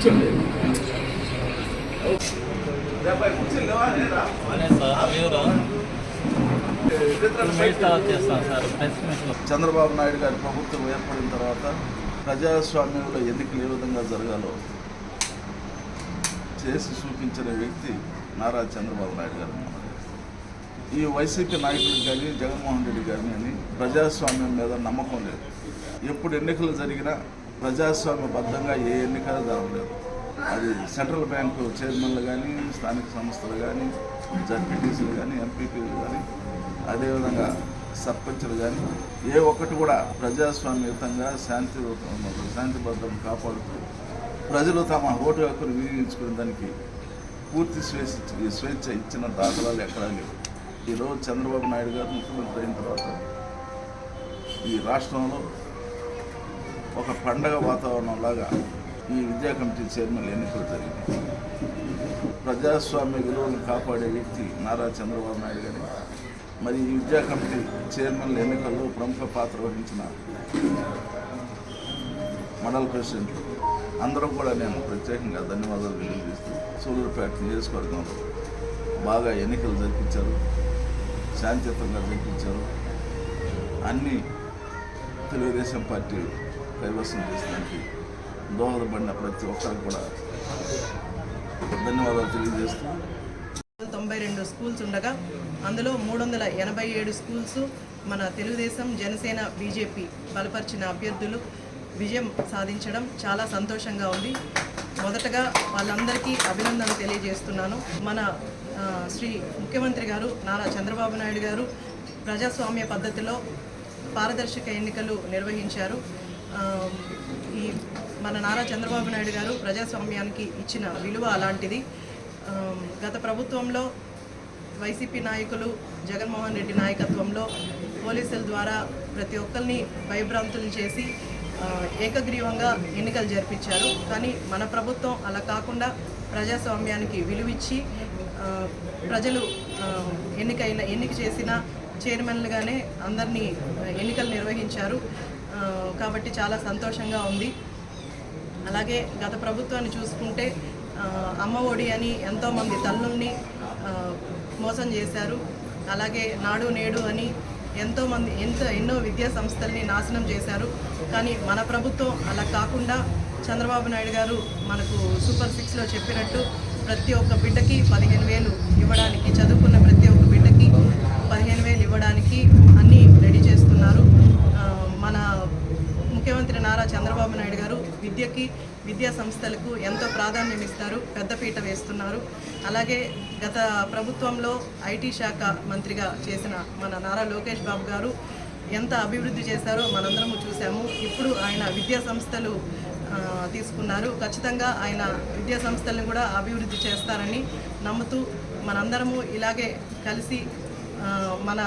కూర్చోండి చంద్రబాబు నాయుడు గారి ప్రభుత్వం ఏర్పడిన తర్వాత ప్రజాస్వామ్యంలో ఎన్నికలు ఏ విధంగా జరగాలో చేసి చూపించిన వ్యక్తి నారా చంద్రబాబు నాయుడు గారు ఈ వైసీపీ నాయకులకు కానీ జగన్మోహన్ రెడ్డి గారిని అని ప్రజాస్వామ్యం మీద నమ్మకం లేదు. ఎప్పుడు ఎన్నికలు జరిగినా ప్రజాస్వామ్యబద్ధంగా ఏ ఎన్నికలు జరగలేదు అది సెంట్రల్ బ్యాంకు చైర్మన్లు కానీ స్థానిక సంస్థలు కానీ జడ్పీటీసీలు కానీ ఎంపీపీలు కానీ అదేవిధంగా సర్పంచ్లు కానీ ఏ ఒక్కటి కూడా ప్రజాస్వామ్యతంగా శాంతి శాంతి భద్రతను కాపాడుతూ ప్రజలు తమ ఓటు హక్కును వినియోగించుకునే దానికి పూర్తి స్వేచ్ఛ స్వేచ్ఛ ఇచ్చిన దాఖలాలు ఎక్కడా లేవు. ఈరోజు చంద్రబాబు నాయుడు గారు ముఖ్యమంత్రి అయిన తర్వాత ఈ రాష్ట్రంలో ఒక పండగ వాతావరణంలాగా ఈ విద్యా కమిటీ చైర్మన్ ఎన్నికలు జరిగింది ప్రజాస్వామ్య విలువలను కాపాడే వ్యక్తి నారా చంద్రబాబు నాయుడు గారి. మరి ఈ విద్యా కమిటీ చైర్మన్ ఎన్నికల్లో ప్రముఖ పాత్ర వహించిన మండల ప్రెసిడెంట్ అందరూ కూడా నేను ప్రత్యేకంగా ధన్యవాదాలు తెలియజేస్తూ సూళ్ళూరుపేట నియోజకవర్గంలో బాగా ఎన్నికలు జరిపించారు శాంతియుతంగా జరిపించారు. అన్ని తెలుగుదేశం పార్టీ కైవసం చేసడానికి దోహదపడిన ప్రతి ఒక్కరికి కూడా ధన్యవాదాలు తెలియజేస్తూ తొంభై రెండు స్కూల్స్ ఉండగా అందులో మూడు వందల ఎనభై ఏడు స్కూల్స్ మన తెలుగుదేశం జనసేన బీజేపీ బలపరిచిన అభ్యర్థులు విజయం సాధించడం చాలా సంతోషంగా ఉంది. మొదటగా వాళ్ళందరికీ అభినందనలు తెలియజేస్తున్నాను. మన శ్రీ ముఖ్యమంత్రి గారు నారా చంద్రబాబు నాయుడు గారు ప్రజాస్వామ్య పద్ధతిలో పారదర్శక ఎన్నికలు నిర్వహించారు. ఈ మన నారా చంద్రబాబు నాయుడు గారు ప్రజాస్వామ్యానికి ఇచ్చిన విలువ అలాంటిది. గత ప్రభుత్వంలో వైసీపీ నాయకులు జగన్మోహన్ రెడ్డి నాయకత్వంలో పోలీసుల ద్వారా ప్రతి ఒక్కరిని భయభ్రాంతులు చేసి ఏకగ్రీవంగా ఎన్నికలు జరిపించారు. కానీ మన ప్రభుత్వం అలా కాకుండా ప్రజాస్వామ్యానికి విలువిచ్చి ప్రజలు ఎన్నికైన ఎన్నిక చేసిన చైర్మన్లుగానే అందరినీ ఎన్నికలు నిర్వహించారు. కాబట్టి చాలా సంతోషంగా ఉంది. అలాగే గత ప్రభుత్వాన్ని చూసుకుంటే అమ్మ ఒడి అని ఎంతోమంది తల్లుల్ని మోసం చేశారు. అలాగే నాడు నేడు అని ఎంతోమంది ఎంత ఎన్నో విద్యా సంస్థల్ని నాశనం చేశారు. కానీ మన ప్రభుత్వం అలా కాకుండా చంద్రబాబు నాయుడు గారు మనకు సూపర్ సిక్స్లో చెప్పినట్టు ప్రతి ఒక్క బిడ్డకి పదిహేను వేలు ఇవ్వడానికి చదువుకున్న ప్రతి ఒక్క బిడ్డకి పదిహేను వేలు ఇవ్వడానికి అన్నీ రెడీ చేస్తున్నారు ఆ, మన ముఖ్యమంత్రి నారా చంద్రబాబు నాయుడు గారు విద్యకి విద్యా సంస్థలకు ఎంతో ప్రాధాన్యం ఇస్తారు పెద్దపీట వేస్తున్నారు. అలాగే గత ప్రభుత్వంలో ఐటీ శాఖ మంత్రిగా చేసిన మన నారా లోకేష్ బాబు గారు ఎంత అభివృద్ధి చేశారో మనందరము చూసాము ఇప్పుడు ఆయన విద్యా సంస్థలు తీసుకున్నారు. ఖచ్చితంగా ఆయన విద్యా సంస్థలను కూడా అభివృద్ధి చేస్తారని నమ్ముతూ మనందరము ఇలాగే కలిసి మన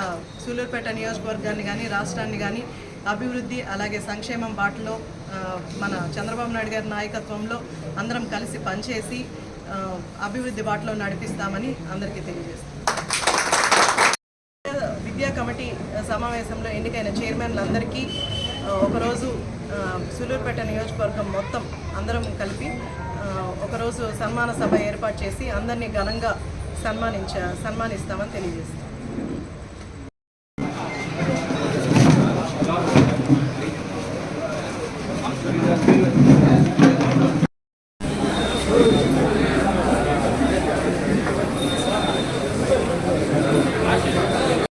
సూలూరుపేట నియోజకవర్గాన్ని కానీ రాష్ట్రాన్ని కానీ అభివృద్ధి అలాగే సంక్షేమం బాటలో మన చంద్రబాబు నాయుడు గారి నాయకత్వంలో అందరం కలిసి పనిచేసి అభివృద్ధి బాటలో నడిపిస్తామని అందరికీ తెలియజేస్తాం విద్యా కమిటీ సమావేశంలో ఎన్నికైన చైర్మన్లందరికీ ఒకరోజు సులూరుపేట నియోజకవర్గం మొత్తం అందరం కలిపి ఒకరోజు సన్మాన సభ ఏర్పాటు చేసి అందరినీ ఘనంగా సన్మానించ సన్మానిస్తామని తెలియజేస్తాం